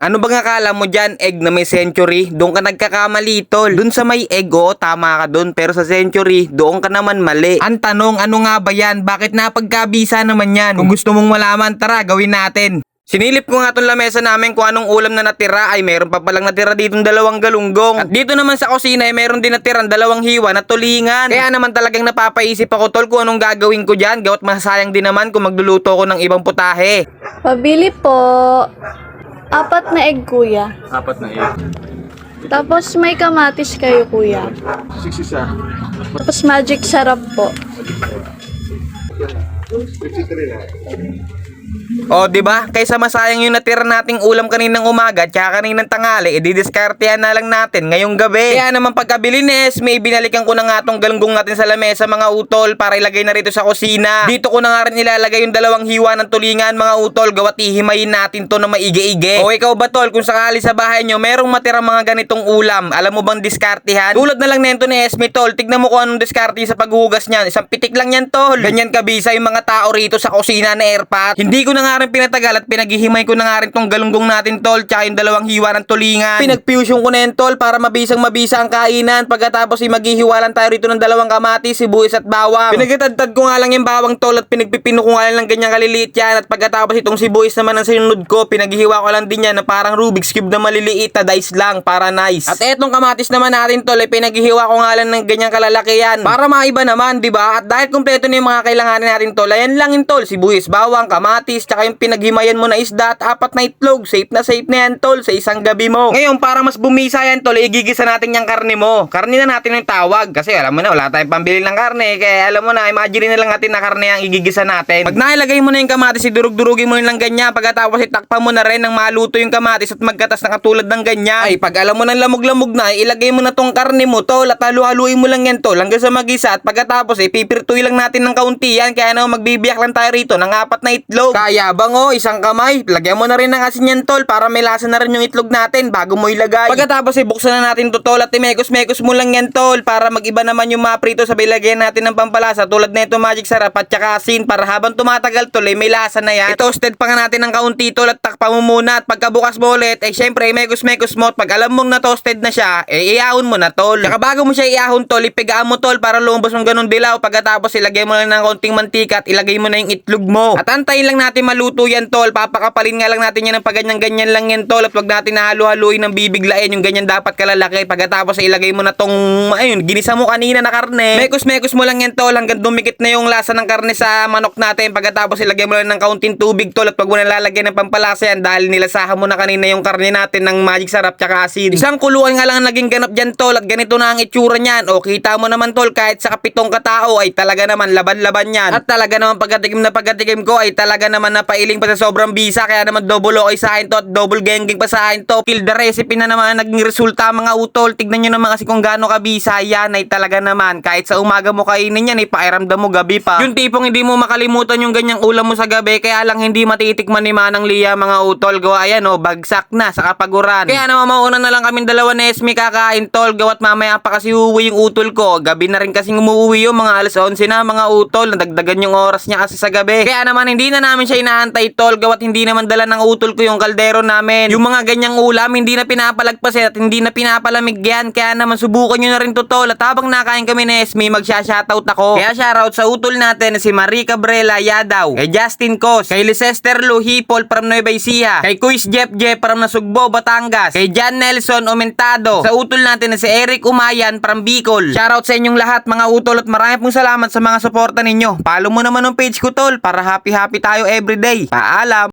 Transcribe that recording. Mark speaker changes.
Speaker 1: Ano bang akala mo dyan, egg na may century? Doon ka nagkakamali, tol. Doon sa may egg, oo, tama ka doon. Pero sa century, doon ka naman mali. Ang tanong, ano nga ba yan? Bakit napagkabisa naman yan? Kung gusto mong malaman, tara, gawin natin. Sinilip ko nga tong lamesa namin kung anong ulam na natira ay meron pa palang natira ditong dalawang galunggong. At dito naman sa kusina ay meron din natirang dalawang hiwa na tulingan. Kaya naman talagang napapaisip ako tol kung anong gagawin ko dyan. Gawat masayang din naman kung magluluto ko ng ibang putahe.
Speaker 2: Pabili po. Apat na egg, kuya.
Speaker 3: Apat na egg.
Speaker 2: Tapos may kamatis kayo, kuya.
Speaker 3: Six isa.
Speaker 2: Tapos magic sarap po.
Speaker 1: O, di ba? Kaysa masayang yung natira nating ulam kaninang umaga tsaka kaninang tanghali, edi diskartehan na lang natin ngayong gabi. Kaya naman pagkabili ni Esme, binalikan ko na nga tong galunggong natin sa lamesa mga utol para ilagay na rito sa kusina. Dito ko na nga rin ilalagay yung dalawang hiwa ng tulingan mga utol, gawat ihimayin natin to na maigi-igi. O ikaw ba tol, kung sakali sa bahay nyo, merong matirang mga ganitong ulam, alam mo bang diskartehan? Tulad na lang nento ni Esme tol, tignan mo kung anong diskarte sa paghugas niyan. Isang pitik lang yan tol. Ganyan kabisa yung mga tao rito sa kusina na airpat. Hindi ko na nga rin pinatagal at pinaghihimay ko na nga rin tong galunggong natin tol tsaka yung dalawang hiwa ng tulingan. Pinagfusion ko na yan tol para mabisang mabisa ang kainan. Pagkatapos ay maghihiwalan tayo rito ng dalawang kamatis, sibuyas at bawang. Pinagtatad ko nga lang yung bawang tol at pinagpipino ko nga lang ng ganyang kaliliit yan. At pagkatapos itong sibuyas naman ang sinunod ko, pinaghihiwa ko lang din yan na parang Rubik's Cube na maliliit na dice lang para nice. At etong kamatis naman natin tol ay pinaghihiwa ko nga lang ng ganyang kalalaki yan. Para maiba naman, di ba? At dahil kumpleto na yung mga kailanganin natin tol, ayan lang yun tol. Sibuyas, bawang, kamatis, tsaka yung pinaghimayan mo na isda at apat na itlog. Safe na safe na yan tol sa isang gabi mo. Ngayon, para mas bumisa yan tol, igigisa natin yung karne mo. Karne na natin yung tawag. Kasi alam mo na, wala tayong pambili ng karne. Kaya alam mo na, imagine na lang natin na karne ang igigisa natin. Pag nailagay mo na yung kamatis, idurug-durugin mo lang ganyan. Pagkatapos itakpan mo na rin ng maluto yung kamatis at magkatas na katulad ng ganyan. Ay, pag alam mo na lamog-lamog na, ay ilagay mo na tong karne mo tol at halu-haluin mo lang yan tol hanggang sa magisa at pagkatapos ay pipirtuin lang natin ng kaunti yan. Kaya naman magbibiyak lang tayo rito ng apat na itlog. Kaya bang oh, isang kamay. Lagyan mo na rin ng asin yan tol para may lasa na rin yung itlog natin bago mo ilagay. Pagkatapos ay buksan na natin to tol at imekos-mekos mo lang yan tol para magiba naman yung mga prito sa bilagyan natin ng pampalasa tulad na ito magic sarap at saka asin para habang tumatagal tol ay may lasa na yan. I-toasted pa nga natin ng kaunti tol at takpa mo muna at pagkabukas mo ulit ay syempre imekos-mekos mo at pag alam mong na-toasted na siya eh iahon mo na tol. Saka bago mo siya iahon tol ipigaan mo tol para lumabas ng ganun dilaw pagkatapos ilagay mo lang ng kaunting mantika at ilagay mo na yung itlog mo. At antayin lang natin maluto yan tol. Papakapalin nga lang natin yan ng paganyan-ganyan lang yan tol. At wag natin nahalo-haluin ng bibiglain yung ganyan dapat kalalaki. Pagkatapos ay ilagay mo na tong ayun ginisa mo kanina na karne. Mekos-mekos mo lang yan tol. Hanggang dumikit na yung lasa ng karne sa manok natin. Pagkatapos ilagay mo lang ng kaunting tubig tol. At wag mo na lalagyan ng pampalasa yan dahil nilasahan mo na kanina yung karne natin ng magic sarap tsaka asin. Isang kuluan nga lang ang naging ganap dyan tol. At ganito na ang itsura niyan. O kita mo naman tol. Kahit sa kapitong katao ay talaga naman laban-laban yan. At talaga naman pagkatikim na pagkatikim ko ay talaga naman napailing pa sa sobrang bisa kaya naman double okay sa akin to at double gengging pa sa akin to. Kill the recipe na naman naging resulta mga utol. Tignan nyo naman kasi kung gaano kabisa. Yan ay talaga naman. Kahit sa umaga mo kainin yan ay pairamdam mo gabi pa. Yung tipong hindi mo makalimutan yung ganyang ulam mo sa gabi kaya lang hindi matitikman ni Manang Lia mga utol. Gawa yan o bagsak na sa kapaguran. Kaya naman mauna na lang kaming dalawa ni Esme kakain tol. Gawat mamaya pa kasi uuwi yung utol ko. Gabi na rin kasing umuwi yung mga alas 11 na mga utol. Nadagdagan yung oras niya kasi sa gabi. Kaya naman hindi na namin siya inaantay tol. Gawat hindi naman dala ng utol ko yung kaldero namin. Yung mga ganyang ulam hindi na pinapalagpasin at hindi na pinapalamig yan. Kaya naman subukan nyo na rin to tol. At habang nakain kami ni Esme magsha-shoutout ako. Kaya shoutout sa utol natin na si Marie Cabrera Yadaw. Kay Justin Cos. Kay Leicester Luhipol from Nueva Ecija. Kay Kuis Jeff Jeff from Nasugbo Batangas. Kay John Nelson Omentado sa utol natin na si Eric Umayan from Bicol. Shoutout sa inyong lahat mga utol. At marami pong salamat sa mga suporta ninyo. Follow mo naman ang page ko tol para happy happy tayo everyday. Paalam